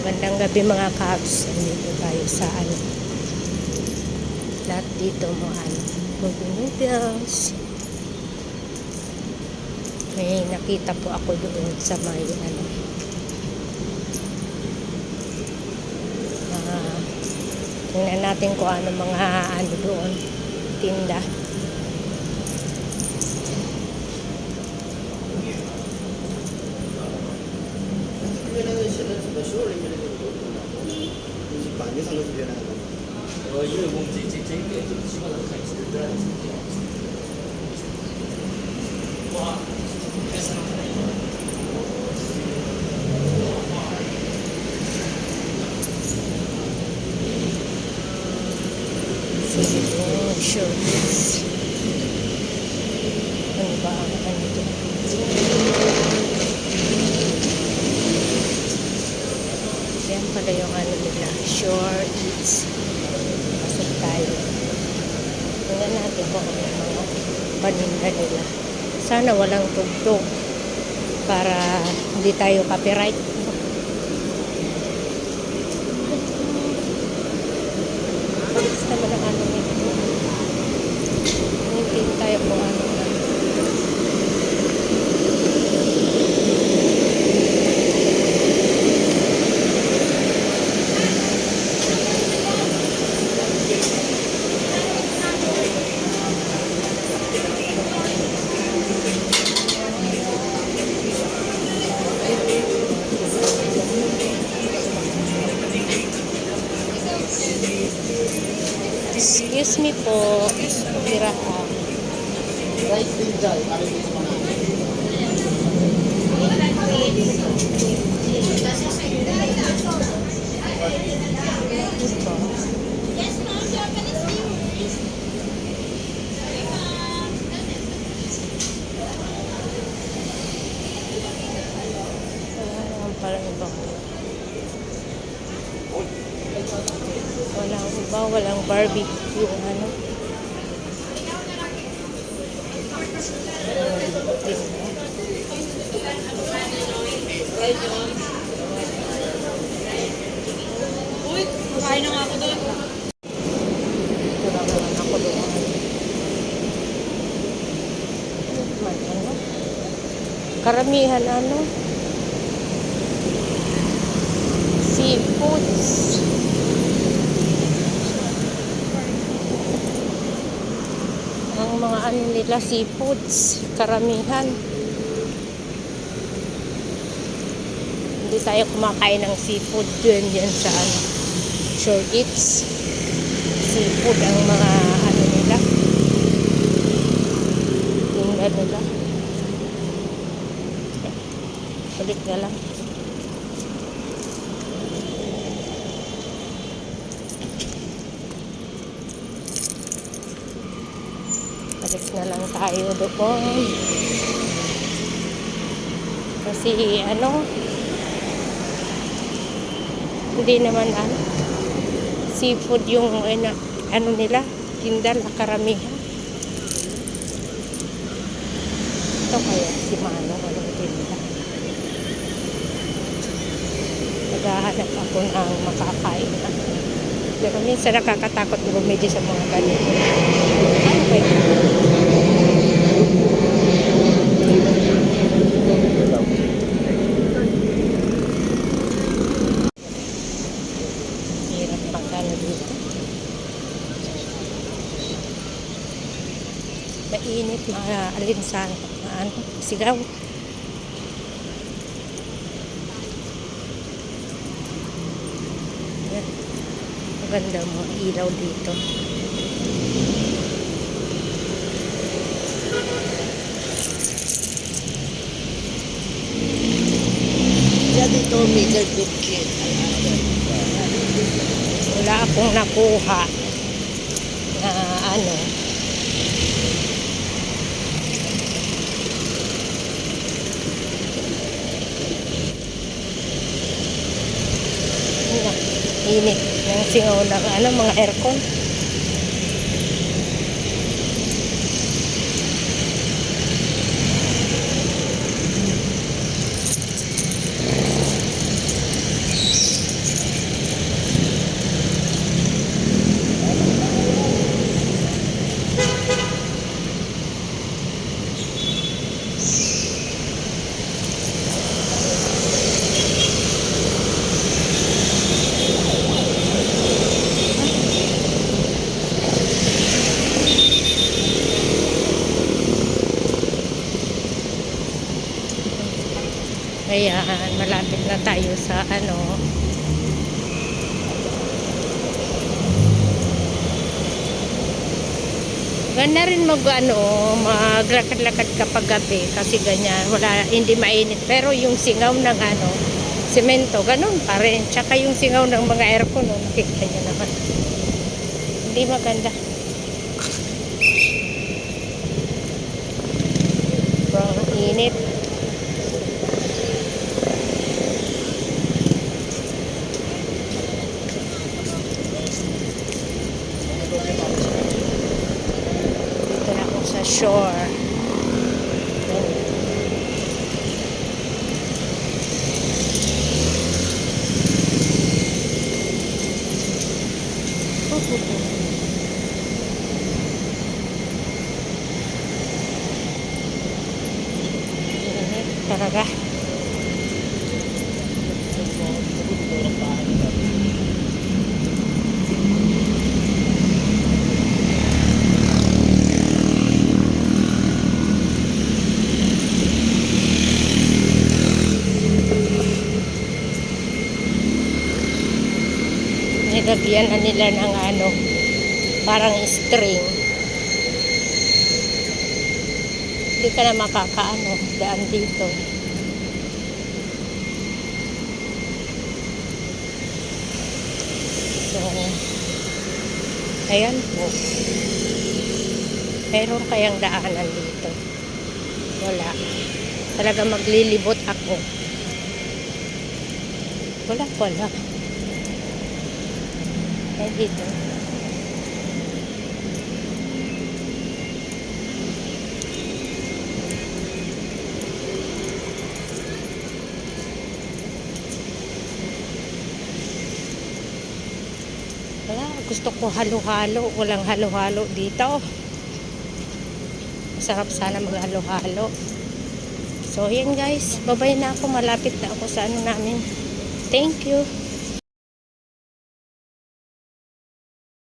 Magandang gabi mga kabs. Nandito tayo sa ano. Lahat dito mo ano. Movie noodles. May nakita po ako doon sa may ano. Ah, tingnan natin kung ano mga ano doon. Tinda. 그래서 10월에 결혼을 못하고 20도 안 돼서 놓고 결혼한 겁니다. 어, 이런 몸지 뭐 이제 재밌게 좀 집어넣고 같이 들어가겠습니다. 와, 회사 Sure. 어, nila, shorts. Pasok tayo. Tingnan natin kung ano yung mga paninda nila. Sana walang tugtog para hindi tayo copyright. Bilis naman ang ano nito. Hintayin tayo kung ano. Excuse me po. Tira ka. Rice din dyan, para dito sa mga Ito. Wala naman pala ibang Walang iba, walang barbecue, ano. Uy, kumain na nga ako doon. Ano? Karamihan ano? Seafoods. Mga ano nila, seafoods. Karamihan. Hindi tayo kumakain ng seafood dyan dyan sa ano, Shore Eats seafood ang mga ano nila tinda nila ulit na lang na lang tayo doon kasi ano hindi naman ano seafood yung ano, ano nila, tinda na karamihan. Ito kaya si Manong anong tinda. Naghahanap ako ng makakain na. Pero minsan nakakatakot bumili sa mga ganito. Ano ba yun? Hirap magkano dito. Mainit, mga alinsan, mga ano, sigaw. Yan. Maganda mo ilaw dito. Daddy told me they're good. Wala akong nakuha na. Ano, Init ng singaw ng ano, mga aircon. Tayo sa ano. Ganda rin mag ano, maglakad-lakad kapag gabi kasi ganyan, wala hindi mainit pero yung singaw ng ano, semento, ganun pa rin. Tsaka yung singaw ng mga aircon, no, nakikita niyo naman. Hindi maganda. Sobrang init. Dito na ako sa shore. Init talaga. Nilagyan na nila ng ano, parang string. Hindi ka na makakaano, daan dito. So, ayan po. Meron kayang daanan dito. Wala. Talaga maglilibot ako. Wala, wala. Ay, dito. Wala, gusto ko halo-halo. Walang halo-halo dito. Masarap sana maghalo-halo. So, yan guys. Babay na ako. Malapit na ako sa ano namin. Thank you.